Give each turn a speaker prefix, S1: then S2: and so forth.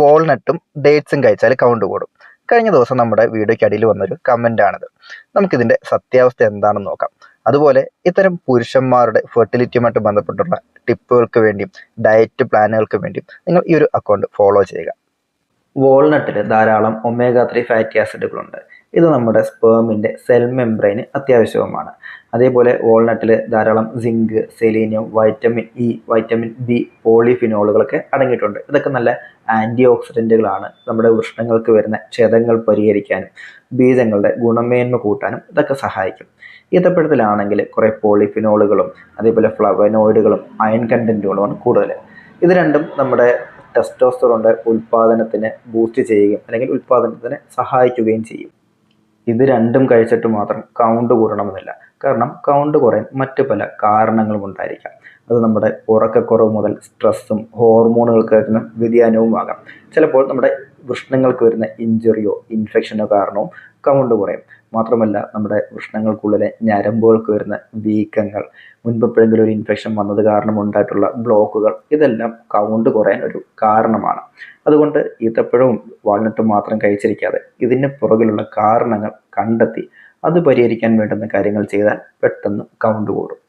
S1: വാൾനട്ടും ഡേറ്റ്സും കഴിച്ചാൽ കൗണ്ട് കൂടും. കഴിഞ്ഞ ദിവസം നമ്മുടെ വീഡിയോയ്ക്ക് അടിയിൽ വന്നൊരു കമന്റാണിത് നമുക്കിതിന്റെ സത്യാവസ്ഥ എന്താണെന്ന് നോക്കാം. അതുപോലെ ഇത്തരം പുരുഷന്മാരുടെ ഫെർട്ടിലിറ്റിയുമായിട്ട് ബന്ധപ്പെട്ടുള്ള ടിപ്പുകൾക്ക് വേണ്ടിയും ഡയറ്റ് പ്ലാനുകൾക്ക് വേണ്ടിയും നിങ്ങൾ ഈ ഒരു അക്കൗണ്ട് ഫോളോ ചെയ്യുക. വാൾനട്ടിൽ ധാരാളം ഒമേഗ ത്രീ ഫാറ്റി ആസിഡുകളുണ്ട് ഇത് നമ്മുടെ സ്പേമിന്റെ സെൽ മെംബ്രെയിന് അത്യാവശ്യവുമാണ്. അതേപോലെ വാൾനട്ടിൽ ധാരാളം zinc selenium vitamin E vitamin B പോളിഫിനോളുകളൊക്കെ അടങ്ങിയിട്ടുണ്ട്. ഇതൊക്കെ നല്ല ആന്റി ഓക്സിഡന്റുകളാണ് നമ്മുടെ വൃഷ്ണങ്ങൾക്ക് വരുന്ന ക്ഷതങ്ങൾ പരിഹരിക്കാനും ബീജങ്ങളുടെ ഗുണമേന്മ കൂട്ടാനും ഇതൊക്കെ സഹായിക്കും. ഈത്തപ്പഴത്തിലാണെങ്കിൽ കുറേ പോളിഫിനോളുകളും അതേപോലെ ഫ്ലവനോയിഡുകളും അയൺ കണ്ടന്റുകളുമാണ് കൂടുതൽ. ഇത് രണ്ടും നമ്മുടെ ടെസ്റ്റോസ്റ്ററോണിന്റെ ഉൽപ്പാദനത്തിന് ബൂസ്റ്റ് ചെയ്യുകയും അല്ലെങ്കിൽ ഉൽപ്പാദനത്തിന് സഹായിക്കുകയും ചെയ്യും. ഇത് രണ്ടും കഴിച്ചിട്ട് മാത്രം കൗണ്ട് കൂടണമെന്നില്ല. കാരണം കൗണ്ട് കുറയാൻ മറ്റു പല കാരണങ്ങളും ഉണ്ടായിരിക്കാം. അത് നമ്മുടെ ഉറക്കക്കുറവ് മുതൽ സ്ട്രെസ്സും ഹോർമോണുകൾക്ക് വരുന്ന വ്യതിയാനവും ആകാം. ചിലപ്പോൾ നമ്മുടെ വൃഷ്ണങ്ങൾക്ക് വരുന്ന ഇഞ്ചുറിയോ ഇൻഫെക്ഷനോ കാരണവും കൗണ്ട് കുറയും. മാത്രമല്ല നമ്മുടെ വൃഷ്ണങ്ങൾക്കുള്ളിലെ ഞരമ്പുകൾക്ക് വരുന്ന വീക്കങ്ങൾ മുൻപ് എപ്പോഴെങ്കിലും ഒരു ഇൻഫെക്ഷൻ വന്നത് കാരണം ഉണ്ടായിട്ടുള്ള ബ്ലോക്കുകൾ ഇതെല്ലാം കൗണ്ട് കുറയാൻ ഒരു കാരണമാണ്. അതുകൊണ്ട് ഈത്തപ്പഴവും വാൾനട്ടും മാത്രം കഴിച്ചിരിക്കാതെ ഇതിന് പുറകിലുള്ള കാരണങ്ങൾ കണ്ടെത്തി അത് പരിഹരിക്കാൻ വേണ്ടുന്ന കാര്യങ്ങൾ ചെയ്താൽ പെട്ടെന്ന് കൗണ്ട് കൂടും.